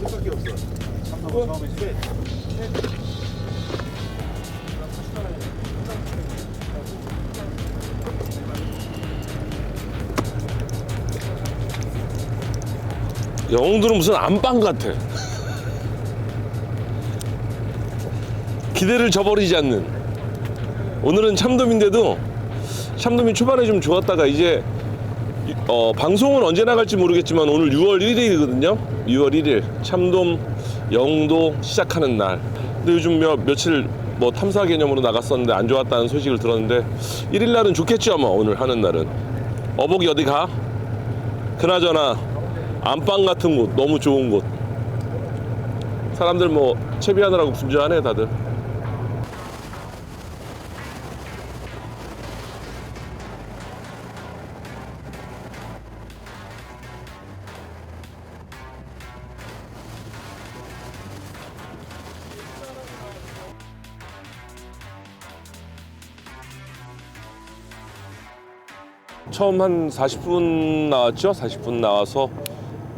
칠밖에 없어. 참돔 처음에 셋. 영웅들은 무슨 안방 같아. 기대를 저버리지 않는. 오늘은 참돔인데도 참돔이 초반에 좀 좋았다가 이제 이- 어, 방송은 언제 나갈지 모르겠지만 오늘 6월 1일이거든요. 6월 1일 참돔 영웅도 시작하는 날. 근데 요즘 몇, 며칠 뭐 탐사 개념으로 나갔었는데 안 좋았다는 소식을 들었는데 1일 날은 좋겠죠 아마 오늘 하는 날은. 어복이 어디 가? 그나저나 안방 같은 곳 너무 좋은 곳 사람들 뭐 채비하느라고 분주하네 다들 처음 한 40분 나왔죠 40분 나와서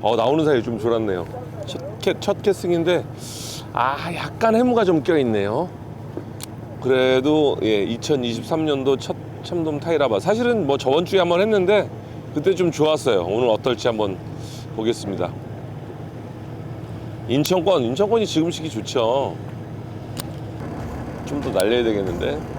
어, 나오는 사이에 좀 졸았네요. 첫, 캐, 첫 캐스팅인데 아 약간 해무가 좀 껴있네요. 그래도 예 2023년도 첫 참돔 타이라바 사실은 뭐 저번 주에 한번 했는데 그때 좀 좋았어요. 오늘 어떨지 한번 보겠습니다. 인천권 인천권이 지금 시기 좋죠. 좀 더 날려야 되겠는데.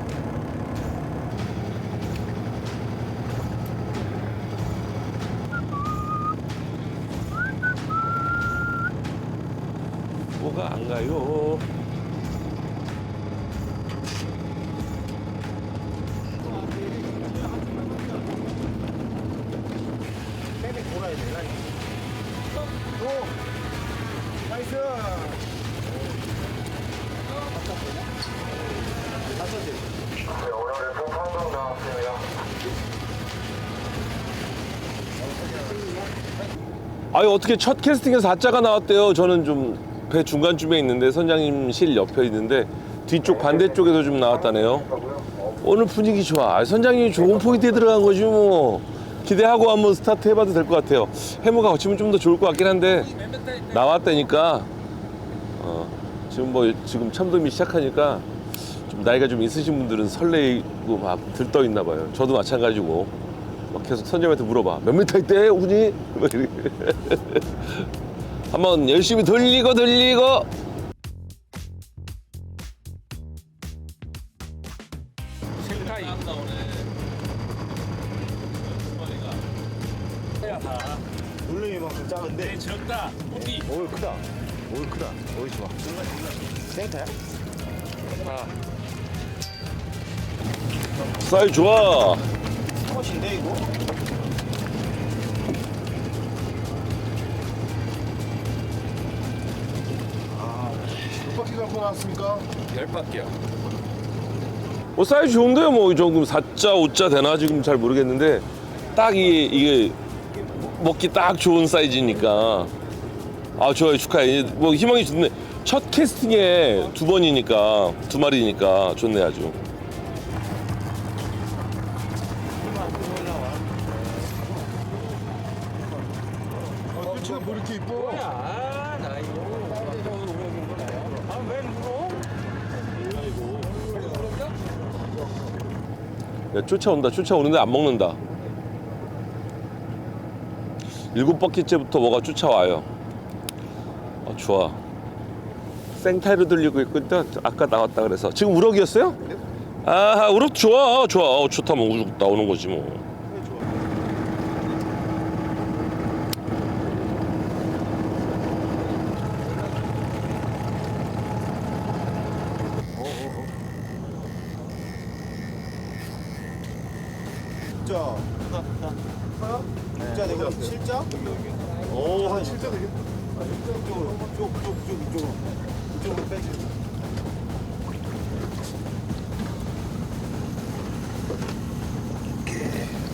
아유 어떻게 첫 캐스팅에서 4자가 나왔대요. 저는 좀 배 중간쯤에 있는데 선장님 실 옆에 있는데 뒤쪽 반대쪽에서 좀 나왔다네요. 오늘 분위기 좋아. 아, 선장님이 좋은 포인트에 들어간 거지 뭐. 기대하고 한번 스타트 해봐도 될 것 같아요. 해무가 거치면 좀 더 좋을 것 같긴 한데 나왔다니까 어, 지금 뭐 지금 참돔이 시작하니까 좀 나이가 좀 있으신 분들은 설레 이고 막 들떠 있나 봐요. 저도 마찬가지고 막 계속 선장님한테 물어봐. 몇 미터 있대 운이? 막 이렇게. 한번 열심히 돌리고 돌리고 물렁이 만큼 작은데. 적다. 어디? 올 크다. 올 크다. 올 좋아. 생타야? 사이 좋아. 스컷인데 이거? 아, 몇 바퀴 갖고 나왔습니까? 열 바퀴요. 뭐 사이즈 좋은데요 뭐이 정도 4자 5자 되나 지금 잘 모르겠는데 딱 이게 이게 먹기 딱 좋은 사이즈니까 아 좋아요 축하해 뭐 희망이 좋네 첫 캐스팅에 두 번이니까 두 마리니까 좋네 아주 쫓아온다 쫓아오는데 안 먹는다. 일곱 바퀴째부터 뭐가 쫓아와요. 아 좋아. 생타이로 들리고 있고 일단 아까 나왔다 그래서. 지금 우럭이었어요? 아 우럭 좋아 좋아. 어, 좋다면 우럭 나오는 거지 뭐 7자. 7자? 오, 한 7자 어, 되겠다. 아, 이쪽으로, 쪽, 쪽, 쪽, 이쪽으로. 이쪽으로 빼지.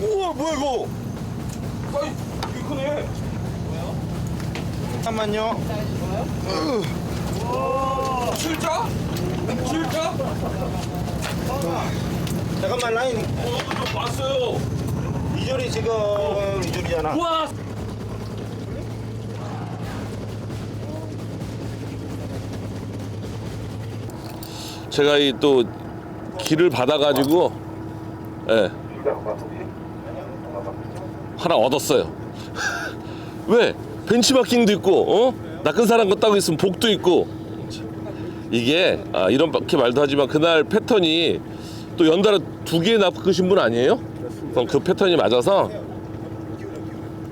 우와, 뭐야, 이거? 아이, 이거 크네. 잠깐만요. 으. 실자? 실자? 잠깐만, 라인. 어, 좀 봤어요. 기절이 지금 기절이잖아. 우와! 제가 이 또 길을 받아가지고 예. 하나 얻었어요. 왜? 벤치마킹도 있고, 어? 낚은 사람 거 따고 있으면 복도 있고. 이게, 아, 이렇게 말도 하지만 그날 패턴이 또 연달아 두 개 낚으신 분 아니에요? 그럼 그 패턴이 맞아서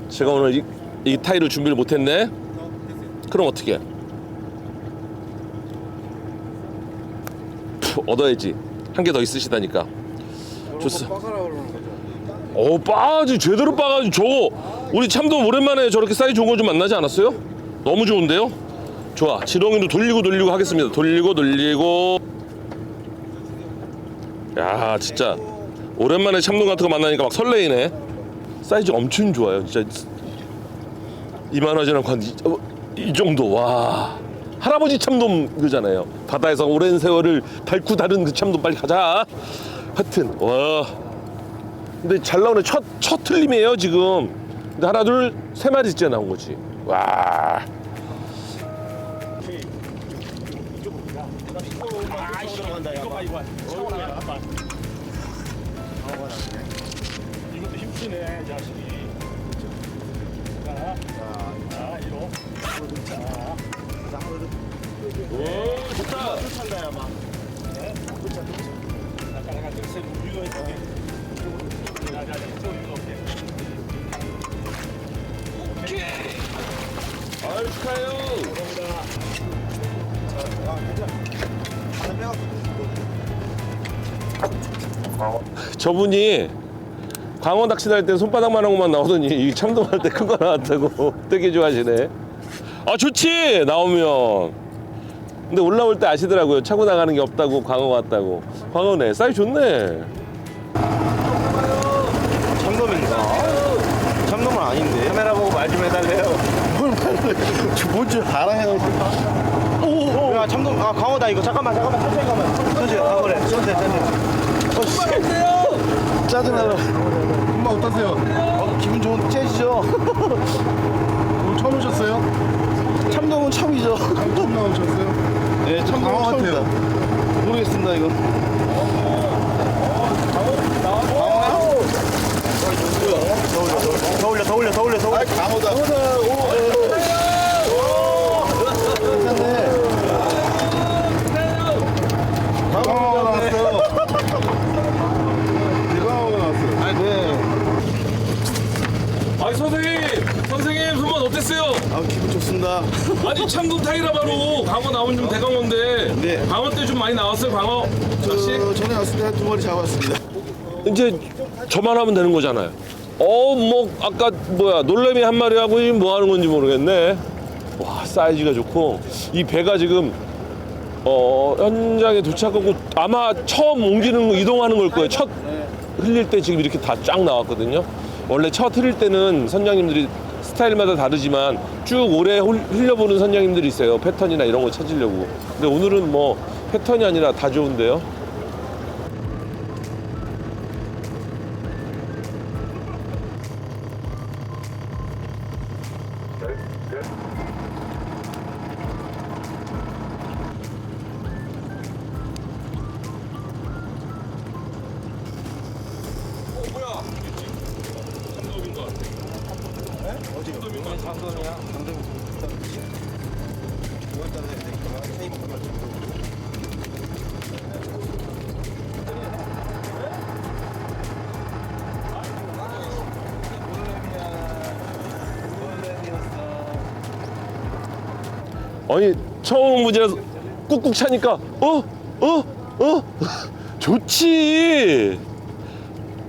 제가 오늘 이, 이 타이를 준비를 못했네. 그럼 어떻게? 얻어야지. 한 개 더 있으시다니까. 좋습니다. 어 빠지 제대로 빠가지 저거 우리 참돔 오랜만에 저렇게 사이즈 좋은 거 좀 만나지 않았어요? 너무 좋은데요? 좋아 지렁이도 돌리고 돌리고 하겠습니다 돌리고 돌리고 야 진짜 오랜만에 참돔 같은 거 만나니까 막 설레이네. 사이즈 엄청 좋아요. 진짜 이만하지 않고 한 이, 어, 이 정도. 와. 할아버지 참돔 그잖아요. 바다에서 오랜 세월을 닳고 다른 그 참돔 빨리 가자. 하여튼 와. 근데 잘 나오네. 첫, 첫 틀림이에요 지금. 근데 하나 둘 세 마리째 나온 거지. 와. 봐, 이거. 이것도 힘쓰네 자식이 자, 자 이로 오, 좋다 찬다, 야, 막. 아까 내가 글쎄 이거 했더니 자자자 이쪽으로 이거 축하해요 저분이 광어 낚시 할 때 손바닥만 한 것만 나오더니 이 참돔할 때 큰 거 나왔다고 되게 좋아하시네 아 좋지 나오면 근데 올라올 때 아시더라고요 차고 나가는 게 없다고 광어 같다고 광어네 사이즈 좋네 참돔입니다. 참돔은 아닌데. 카메라 보고 말 좀 해달래요. 뭘 말을 뭔줄 알아 해가지고. 오, 야, 참돔, 아, 광어다, 이거. 잠깐만, 잠깐만, 천천히 가만. 천천히, 아, 그래. 천천히, 천천히. 어, 씨. 짜증나 라. 엄마 어떠세요? 어, 기분 좋은, 째지죠? 오늘 처음 오셨어요? 참돔은 처음이죠. 처음 나오셨어요? 네, 참돔은 처음이다. 모르겠습니다, 이거. 더 올려, 더 올려, 더 올려, 더 올려. 강호다. 강호다. 오, 괜찮네. 강호 나왔어요. 대강호가 나왔어요. 아, 네. 아니 선생님 선생님 손맛 어땠어요? 아, 기분 좋습니다. 아니 참돔 타이라 바로 광어 나온 좀 대강어인데 네. 광어 때 좀 많이 나왔어요 광어? 저 전에 왔을 때한두 마리 잡았습니다. 이제 저만 하면 되는 거잖아요. 어, 뭐 아까 뭐야 놀래미 한 마리 하고 지금 뭐 하는 건지 모르겠네. 와 사이즈가 좋고 이 배가 지금 어 현장에 도착하고 아마 처음 옮기는 거, 이동하는 걸 거예요. 첫 흘릴 때 지금 이렇게 다 쫙 나왔거든요. 원래 첫 흘릴 때는 선장님들이 스타일마다 다르지만 쭉 오래 홀- 흘려보는 선장님들이 있어요. 패턴이나 이런 거 찾으려고. 근데 오늘은 뭐 패턴이 아니라 다 좋은데요. 아니 처음 온 분이라서 꾹꾹 차니까 어? 어? 어? 좋지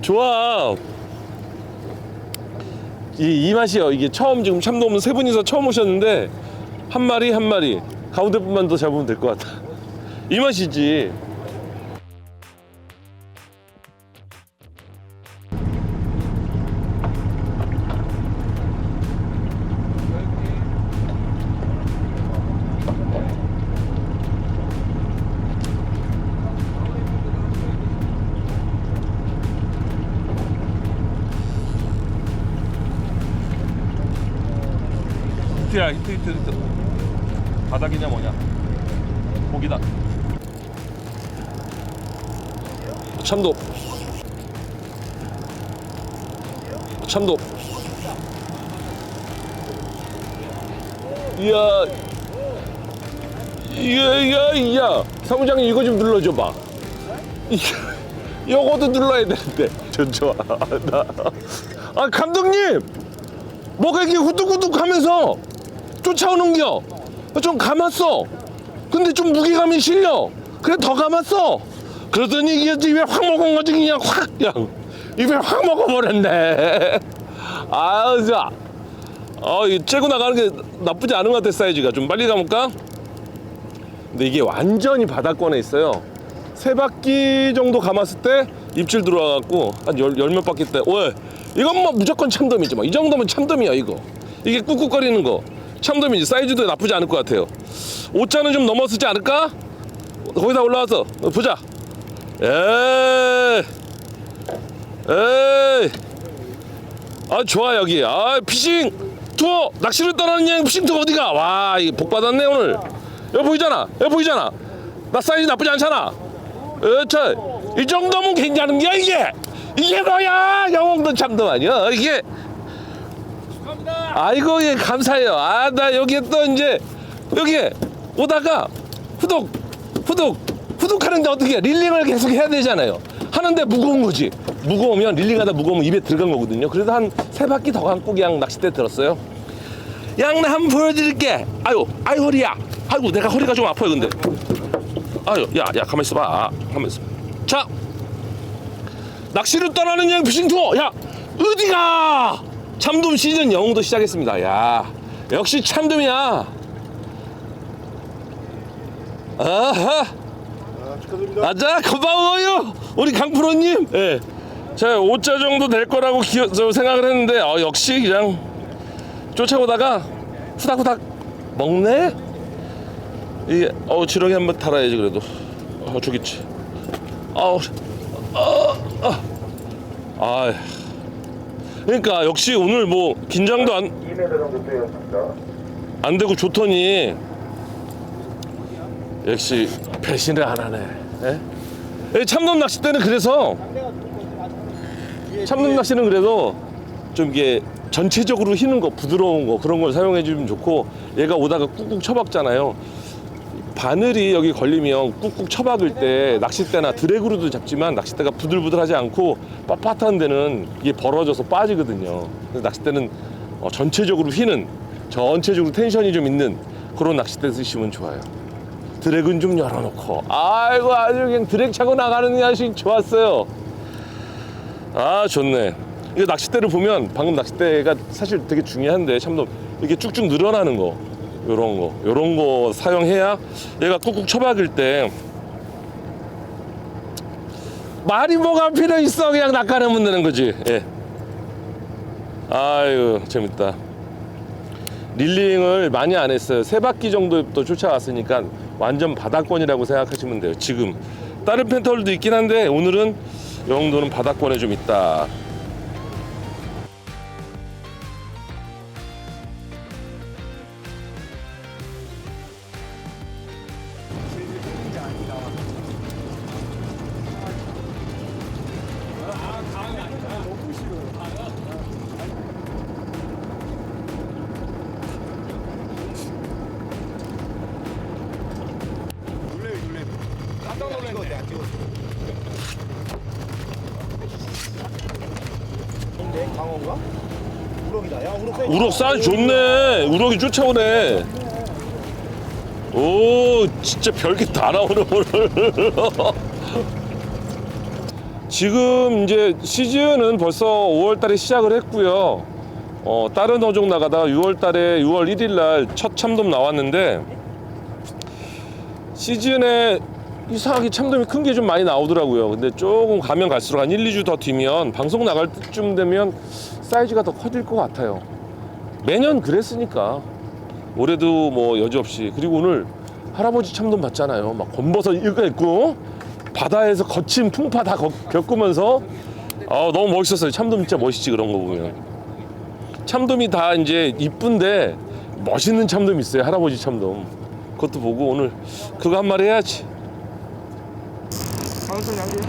좋아 이, 이 맛이요 이게 처음 지금 참돔은 세 분이서 처음 오셨는데 한 마리 한 마리 가운데 분만 더 잡으면 될 것 같아 이 맛이지 참돔. 참돔. 이야. 이야 이야 이야. 사무장님 이거 좀 눌러줘봐. 이거 요거도 눌러야 되는데. 전 좋아. 나. 아 감독님! 뭐가 이렇게 후뚝후뚝 하면서 쫓아오는겨? 좀 감았어. 근데 좀 무게감이 실려. 그래 더 감았어 그러더니 이게 입에 확 먹은 거지 그냥 확 그냥. 입에 확 먹어버렸네. 아우 자 어, 이 째고 나가는 게 나쁘지 않은 것 같아 사이즈가. 좀 빨리 가볼까? 근데 이게 완전히 바닥권에 있어요. 세 바퀴 정도 감았을 때 입질 들어와갖고 한열열몇 바퀴 때. 왜? 이건 뭐 무조건 참돔이지 뭐. 이 정도면 참돔이야 이거. 이게 꾹꾹거리는 거. 참돔이지 사이즈도 나쁘지 않을 것 같아요. 5자는 좀 넘었지 않을까? 거기다 올라와서. 보자 에이. 에이. 아 좋아 여기. 아 피싱 투어. 낚시를 떠나는 여행 피싱 투어 어디가? 와 이거 복 받았네 오늘. 여기 보이잖아. 여기 보이잖아. 나 사이즈 나쁘지 않잖아. 어저이 정도면 괜찮은 게 이게. 이게 뭐야? 영웅도 참도 아니야 이게. 아이고 예 감사해요. 아 나 여기에 또 이제 여기에 오다가 후독 후독 후독 하는데 어떻게 해? 릴링을 계속 해야 되잖아요. 하는데 무거운 거지. 무거우면 릴링하다 무거우면 입에 들어간 거거든요. 그래서 한 세 바퀴 더 감고 그냥 낚싯대 들었어요. 양나 한번 보여드릴게. 아유 아유 허리야. 아이고 내가 허리가 좀 아파요 근데. 아유 야 야 가만 있어봐. 가만 있어 자 낚시를 떠나는 여행 피싱 투어. 야 어디가? 참돔 시즌 영웅도 시작했습니다. 야 역시 참돔이야. 아하. 아, 축하드립니다. 아자 고마워요 우리 강프로님 예. 제가 5자 정도 될 거라고 기어, 저 생각을 했는데 어, 역시 그냥 쫓아오다가 후닥후닥 먹네 이게 어 지렁이 한번 달아야지 그래도 어 죽겠지 아우 아, 아, 아, 그러니까 역시 오늘 뭐 긴장도 안, 2m 정도 되었습니다. 안 되고 좋더니 역시 배신을 안 하네. 예? 예, 참돔 낚싯대는 그래서 참돔 낚시는 그래도 좀 이게 전체적으로 휘는 거 부드러운 거 그런 걸 사용해 주면 좋고 얘가 오다가 꾹꾹 쳐박잖아요. 바늘이 여기 걸리면 꾹꾹 쳐박을 때 낚싯대나 드래그로도 잡지만 낚싯대가 부들부들하지 않고 빳빳한 데는 이게 벌어져서 빠지거든요. 그래서 낚싯대는 어, 전체적으로 휘는 전체적으로 텐션이 좀 있는 그런 낚싯대 쓰시면 좋아요. 드랙은 좀 열어놓고 아이고 아주 그냥 드랙 차고 나가는 야식 좋았어요. 아 좋네. 이거 낚싯대를 보면 방금 낚싯대가 사실 되게 중요한데 참돔 이게 쭉쭉 늘어나는 거 요런 거 요런 거 사용해야 얘가 꾹꾹 쳐박을 때 말이 뭐가 필요 있어 그냥 낚아내면 되는 거지 예. 아유 재밌다 릴링을 많이 안 했어요 세 바퀴 정도 또 쫓아왔으니까 완전 바닥권이라고 생각하시면 돼요 지금. 다른 펜터들도 있긴 한데 오늘은 이 정도는 바닥권에 좀 있다 강원가? 우럭이다. 야, 우럭 사이즈. 우럭 사이즈 좋네 우럭이 쫓아오네 오 진짜 별게 다 나오네 오늘 지금 이제 시즌은 벌써 5월 달에 시작을 했고요 어, 다른 어종 나가다가 6월 달에 6월 1일 날 첫 참돔 나왔는데 시즌에 이상하게 참돔이 큰 게 좀 많이 나오더라고요. 근데 조금 가면 갈수록 한 1, 2주 더 뒤면 방송 나갈 때쯤 되면 사이즈가 더 커질 것 같아요. 매년 그랬으니까 올해도 뭐 여지없이 그리고 오늘 할아버지 참돔 봤잖아요. 막 건버섯 이거 있고 바다에서 거친 풍파 다 거- 겪으면서 아 너무 멋있었어요. 참돔 진짜 멋있지 그런 거 보면 참돔이 다 이제 이쁜데 멋있는 참돔 있어요. 할아버지 참돔 그것도 보고 오늘 그거 한 마리 해야지. 천천히 할게요.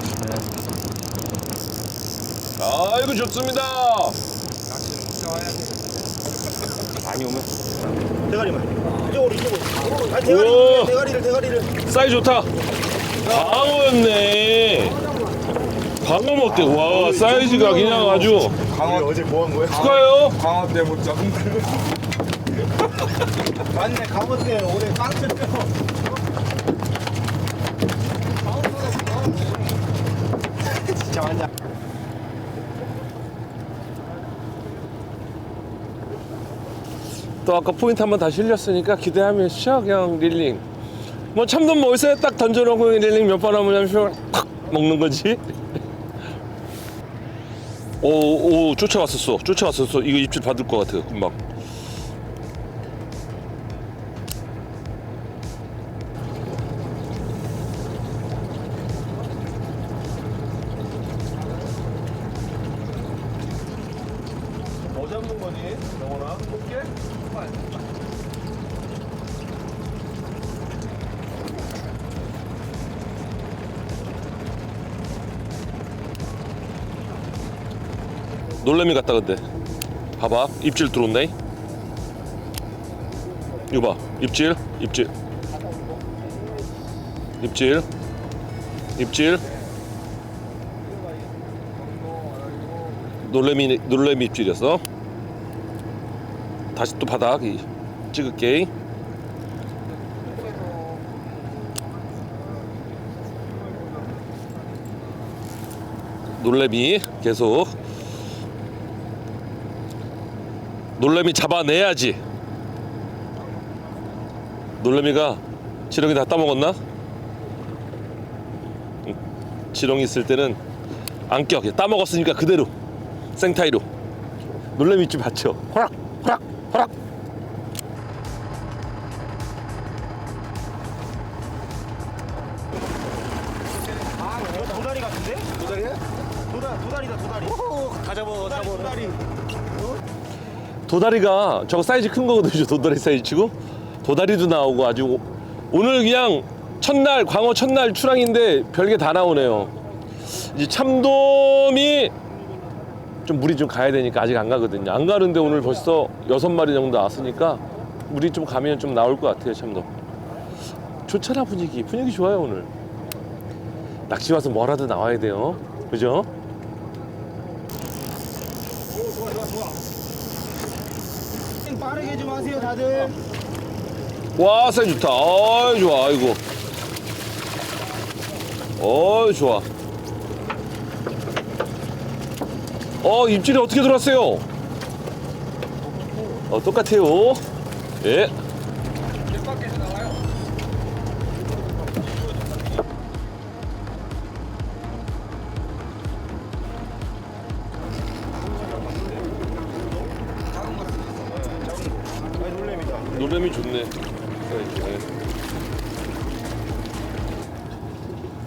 아이고 좋습니다. 많이 오면. 대가리만. 이쪽으로 이쪽으로. 아 우와. 대가리를 대가리를 대가리를. 사이즈 좋다. 광어였네. 광어 먹대. 와 사이즈가 그냥 아주 강화 어제 뭐한 거야? 축하해요. 광어 때문에 조금 맞네 강화 때 오늘 깡패 맞냐? 또 아까 포인트 한번 다시 흘렸으니까 기대하면서 그냥 릴링. 뭐 참돔 모이서에 딱 던져놓고 릴링 몇 번 하면 탁 먹는 거지. 오, 오, 쫓아왔었어. 쫓아왔었어. 이거 입질 받을 것 같아, 금방. 뭐 잡는 거지? 영원아? 꽃게? 놀래미 같다, 근데. 봐봐. 입질 들어온다. 이거 봐. 입질, 입질. 입질. 입질. 놀래미, 놀래미 입질이었어. 다시 또 바닥 이- 찍을게. 놀래미 계속 놀래미 잡아내야지 놀래미가 지렁이 다 따먹었나? 응. 지렁이 있을 때는 안 껴. 따먹었으니까 그대로 생타이로 놀래미 좀 받쳐 호락 호락 호락 아 이거 도다리 같은데? 도다리야? 도다 도다리다 도다리. 다 잡아 잡아. 도다리. 도다리가 저거 사이즈 큰 거거든요 도다리 사이즈고. 도다리도 나오고 아주 오- 오늘 그냥 첫날 광어 첫날 출항인데 별게 다 나오네요. 이제 참돔이 좀 물이 좀 가야 되니까 아직 안 가거든요. 안 가는데 오늘 벌써 여섯 마리 정도 나왔으니까 물이 좀 가면 좀 나올 것 같아요 참돔. 좋잖아 분위기. 분위기 좋아요 오늘. 낚시 와서 뭐라도 나와야 돼요. 그죠? 빠르게 좀 하세요 다들. 와 사이즈 좋다. 어이 좋아 아이고. 어이 좋아. 어 입질이 어떻게 들어왔어요? 어 똑같아요. 예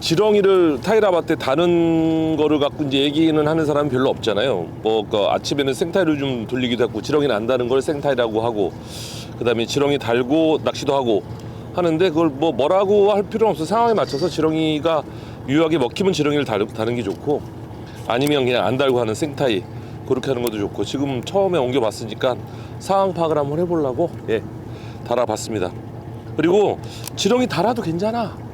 지렁이를 타이라바테 다는 거를 갖고 이제 얘기는 하는 사람은 별로 없잖아요. 뭐 그 아침에는 생타이를 좀 돌리기도 하고 지렁이는 안 다는 걸 생타이라고 하고 그 다음에 지렁이 달고 낚시도 하고 하는데 그걸 뭐 뭐라고 할 필요는 없어 상황에 맞춰서 지렁이가 유효하게 먹히면 지렁이를 달, 다는 게 좋고 아니면 그냥 안 달고 하는 생타이 그렇게 하는 것도 좋고 지금 처음에 옮겨봤으니까 상황 파악을 한번 해보려고 예 달아봤습니다. 그리고 지렁이 달아도 괜찮아.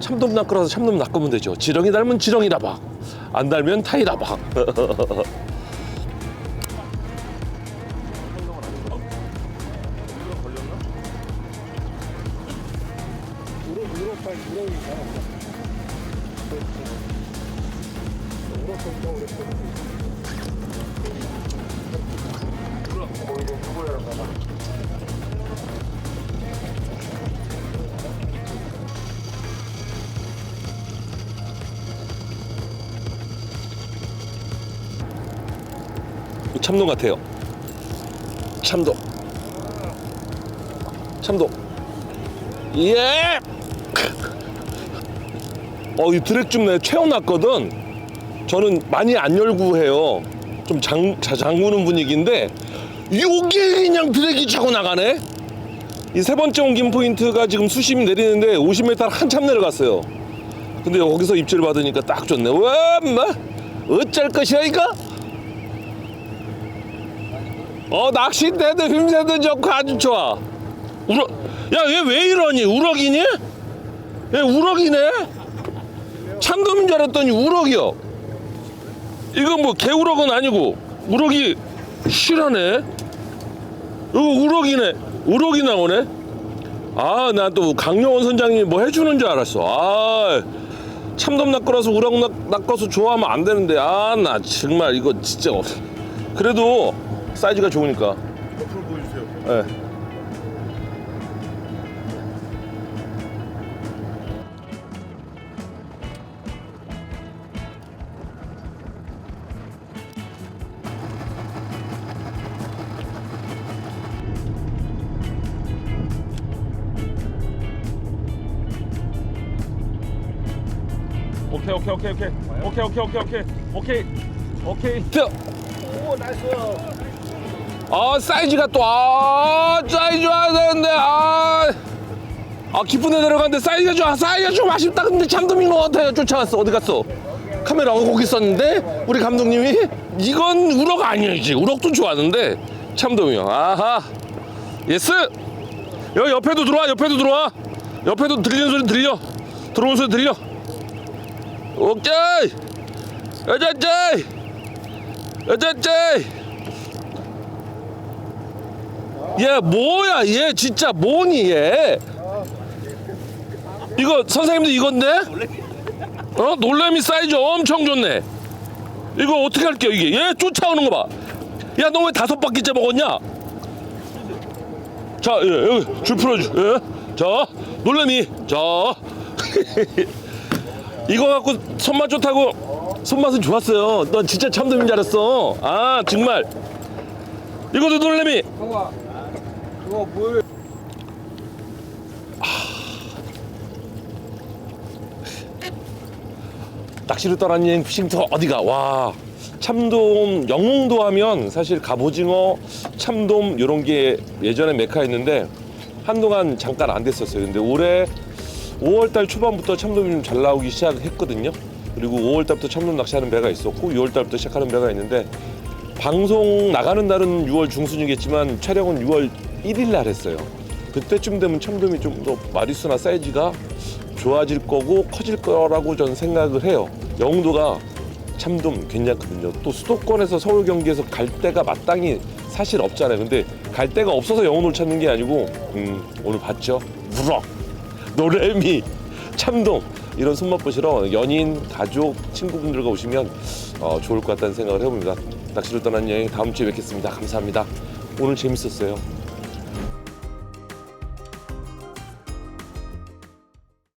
참돔 낚으라서 참돔 낚으면 되죠. 지렁이 닮은 지렁이라 박. 안 달면 타이라 박. 참돔 같아요. 참돔. 참돔. 예! 어, 이 드랙 좀 최고 났거든. 저는 많이 안 열고 해요. 좀 장, 자, 잠그는 분위기인데, 요게 그냥 드랙이 차고 나가네? 이 세 번째 옮긴 포인트가 지금 수심이 내리는데 50m 한참 내려갔어요. 근데 여기서 입질 받으니까 딱 좋네. 와, 뭐 어쩔 것이라니까? 어 낚싯대도 힘세도 좋고 아주 좋아. 우럭, 야얘 왜 이러니? 우럭이니? 얘 우럭이네? 참돔인 줄 알았더니 우럭이요. 이거 뭐 개우럭은 아니고 우럭이 실하네. 이거 우럭이네. 우럭이 나오네. 아, 나 또 강영원 선장님이 뭐 해주는 줄 알았어. 아, 참돔 낚아서 우럭 낚- 낚아서 좋아하면 안 되는데. 아, 나 정말 이거 진짜. 없- 그래도 사이즈가 좋으니까. 옆으로 보여주세요. 예. 오케이 오케이 오케이 오케이 오케이 오케이 오케이 오케이 오케이 오케이 자. 아 사이즈가 또아 사이즈 좋아야 되는데 아, 아 깊은 데 들어갔는데 사이즈가 좋아 사이즈가 좀 아쉽다. 근데 참돔인 것 같아요. 쫓아갔어. 어디 갔어? 카메라가 거기 있었는데 우리 감독님이? 이건 우럭 아니지 우럭도 좋아하는데. 참돔이요 아하. 예스. 여기 옆에도 들어와 옆에도 들어와. 옆에도 들리는 소리 들려. 들어오는 소리 들려. 오케이. 여자짜이 여자짜이 얘 뭐야? 얘 진짜 뭐니 얘? 이거 선생님도 이건데? 어? 놀래미 사이즈 엄청 좋네. 이거 어떻게 할게요 이게? 얘 쫓아오는 거봐야 너 왜 다섯 바퀴째 먹었냐? 자 예, 여기 줄 풀어줘 예. 자 놀래미. 자. 이거 갖고 손맛 좋다고 손맛은 좋았어요. 넌 진짜 참돔인 줄 알았어. 아 정말. 이것도 놀래미 그거 뭘 낚시를 떠난 여행 피싱터 어디가? 와. 참돔 영웅도 하면 사실 갑오징어 참돔 이런 게 예전에 메카였는데 한동안 잠깐 안 됐었어요. 근데 올해 5월달 초반부터 참돔이 좀 잘 나오기 시작했거든요. 그리고 5월달부터 참돔 낚시하는 배가 있었고 6월달부터 시작하는 배가 있는데 방송 나가는 날은 6월 중순이겠지만 촬영은 6월 1일 날 했어요 그때쯤 되면 참돔이 좀 더 마리수나 사이즈가 좋아질 거고 커질 거라고 저는 생각을 해요. 영도가 참돔 괜찮거든요. 또 수도권에서 서울 경기에서 갈 데가 마땅히 사실 없잖아요. 근데 갈 데가 없어서 영혼을 찾는 게 아니고 음, 오늘 봤죠? 우럭, 노래미, 참돔 이런 손맛 보시러 연인, 가족, 친구분들과 오시면 어, 좋을 것 같다는 생각을 해봅니다. 낚시를 떠난 여행 다음 주에 뵙겠습니다. 감사합니다. 오늘 재밌었어요.